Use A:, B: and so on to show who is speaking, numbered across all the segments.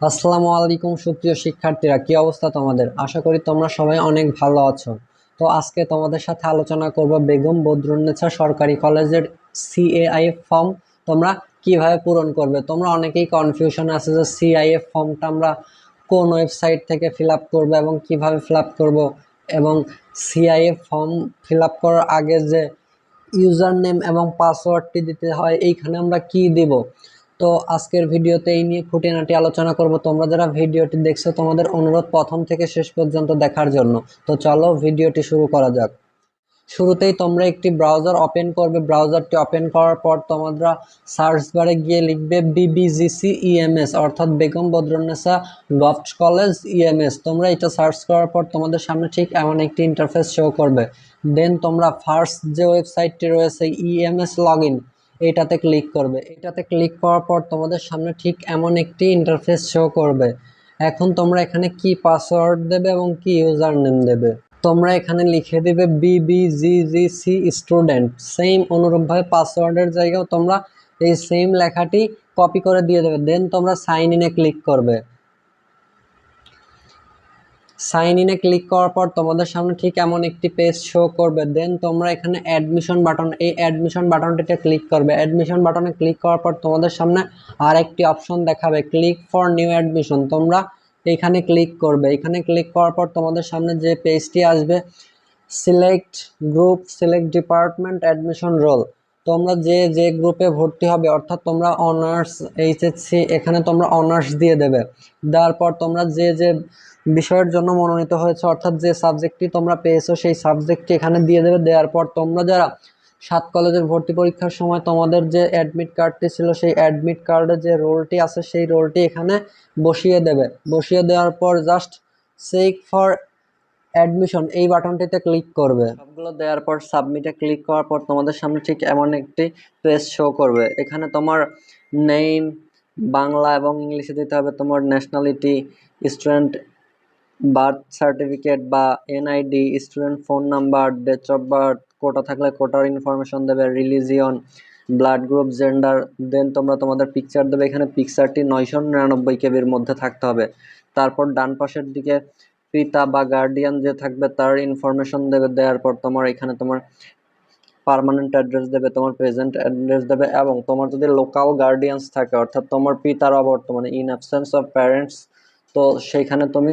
A: আসসালামু আলাইকুম সুপ্রিয় শিক্ষার্থীরা, কি অবস্থা তোমাদের? আশা করি তোমরা সবাই অনেক ভালো আছো। তো আজকে তোমাদের সাথে আলোচনা করব বেগম বদরুন্নেছা সরকারি কলেজের সিএআইএফ ফর্ম তোমরা কীভাবে পূরণ করবে। তোমরা অনেকেই কনফিউশন আছে যে সিআইএফ ফর্মটা আমরা কোন ওয়েবসাইট থেকে ফিল আপ করব এবং কীভাবে ফিল আপ করব এবং সিআইএফ ফর্ম ফিল আপ করার আগে যে ইউজার নেম এবং পাসওয়ার্ডটি দিতে হয়, এইখানে আমরা কি দিব? তো আজকের ভিডিওতে এই নিয়ে খুঁটিনাটি আলোচনা করব। তোমরা যারা ভিডিওটি দেখছ, তোমাদের অনুরোধ প্রথম থেকে শেষ পর্যন্ত দেখার জন্য। তো চলো ভিডিওটি শুরু করা যাক। শুরুতেই তোমরা একটি ব্রাউজার ওপেন করবে। ব্রাউজারটি ওপেন করার পর তোমরা সার্চ বারে গিয়ে লিখবে বিবিজিসি ইএমএস অর্থাৎ Begum Badrunnesa govt college EMS তোমরা এটা সার্চ করার পর তোমাদের সামনে ঠিক এমন একটি ইন্টারফেস শো করবে। দেন তোমরা ফার্স্ট যে ওয়েবসাইটটি রয়েছে ইএমএস লগ ইন এটাতে ক্লিক করবে। এটাতে ক্লিক করার পর তোমাদের সামনে ঠিক এমন একটি ইন্টারফেস শো করবে। এখন তোমরা এখানে কি পাসওয়ার্ড দেবে এবং কি ইউজার নেম দেবে? তোমরা এখানে লিখে দেবে বিবিজিজিসি স্টুডেন্ট সেম অনুরূপভাবে পাসওয়ার্ডের জায়গাও তোমরা এই সেম লেখাটি কপি করে দিয়ে দেবে। দেন তোমরা সাইন ইনে ক্লিক করবে। সাইন ইনে ক্লিক করার পর তোমাদের সামনে ঠিক এমন একটি পেজ শো করবে। দেন তোমরা এখানে অ্যাডমিশন বাটন এই অ্যাডমিশন বাটনটিতে ক্লিক করবে। অ্যাডমিশন বাটনে ক্লিক করার পর তোমাদের সামনে আর একটি অপশন দেখাবে। ক্লিক ফর নিউ অ্যাডমিশন তোমরা এখানে ক্লিক করবে। এখানে ক্লিক করার পর তোমাদের সামনে যে পেজটি আসবে select group select department admission roll তোমরা যে যে গ্রুপে ভর্তি হবে, অর্থাৎ তোমরা অনার্স এইচএসসি এখানে তোমরা অনার্স দিয়ে দেবে। দেওয়ার পর তোমরা যে যে বিষয়ের জন্য মনোনীত হয়েছে। অর্থাৎ যে সাবজেক্টটি তোমরা পেয়েছ, সেই সাবজেক্টটি এখানে দিয়ে দেবে। দেওয়ার পর তোমরা যারা সাত কলেজের ভর্তি পরীক্ষার সময় তোমাদের যে অ্যাডমিট কার্ডটি ছিল, সেই অ্যাডমিট কার্ডে যে রোলটি আছে, সেই রোলটি এখানে বসিয়ে দেবে। বসিয়ে দেওয়ার পর জাস্ট সেক ফর অ্যাডমিশন এই বাটনটিতে ক্লিক করবে। সবগুলো দেওয়ার পর সাবমিটে ক্লিক করার পর তোমাদের সামনে ঠিক এমন একটি পেজ শো করবে। এখানে তোমার নেম বাংলা এবং ইংলিশে দিতে হবে। তোমার ন্যাশনালিটি স্টুডেন্ট বার্থ সার্টিফিকেট বা NID, student phone number date of birth, quota থাকলে কোটার ইনফরমেশন দেবে, religion, blood group, gender, then তোমরা তোমাদের পিকচার দেবে, এখানে পিকচারটি নয়শো নিরানব্বই কেবির মধ্যে থাকতে হবে। তারপর ডান পাশের দিকে পিতা বা গার্ডিয়ান যে থাকবে, তার ইনফরমেশন দেবে, দেওয়ার পর তোমার এখানে তোমার পার্মানেন্ট অ্যাড্রেস দেবে, তোমার প্রেজেন্ট অ্যাড্রেস দেবে, এবং তোমার যদি লোকাল গার্ডিয়ানস থাকে, অর্থাৎ তোমার পিতার অবর্তমানে ইন অ্যাবসেন্স অফ প্যারেন্টস তো সেইখানে তুমি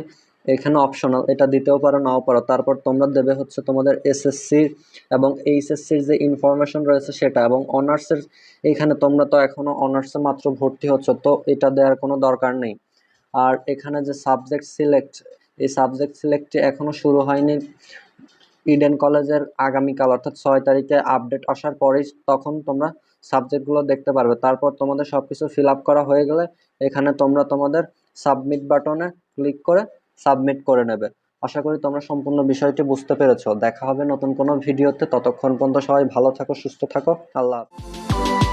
A: এখানে অপশনাল এটা দিতেও পারো, নাও পারো। তারপর তোমরা দেবে হচ্ছে তোমাদের এসএসসি এবং এইচএসসির যে ইনফরমেশন রয়েছে সেটা এবং অনার্সের এখানে তোমরা তো এখনও অনার্সে মাত্র ভর্তি হচ্ছ, তো এটা দেওয়ার কোনো দরকার নেই। আর এখানে যে সাবজেক্ট সিলেক্ট এই সাবজেক্ট সিলেক্টটি এখনও শুরু হয়নি। ইডেন কলেজের আগামীকাল, অর্থাৎ ছয় তারিখে আপডেট আসার পরেই তখন তোমরা সাবজেক্টগুলো দেখতে পারবে। তারপর তোমাদের সব কিছু ফিল আপ করা হয়ে গেলে এখানে তোমরা তোমাদের সাবমিট বাটনে ক্লিক করে সাবমিট করে নেবে। আশা করি তোমরা সম্পূর্ণ বিষয়টি বুঝতে পেরেছ। দেখা হবে নতুন কোনো ভিডিওতে। ততক্ষণ পর্যন্ত সবাই ভালো থাকো, সুস্থ থাকো। আল্লাহ হাফেজ।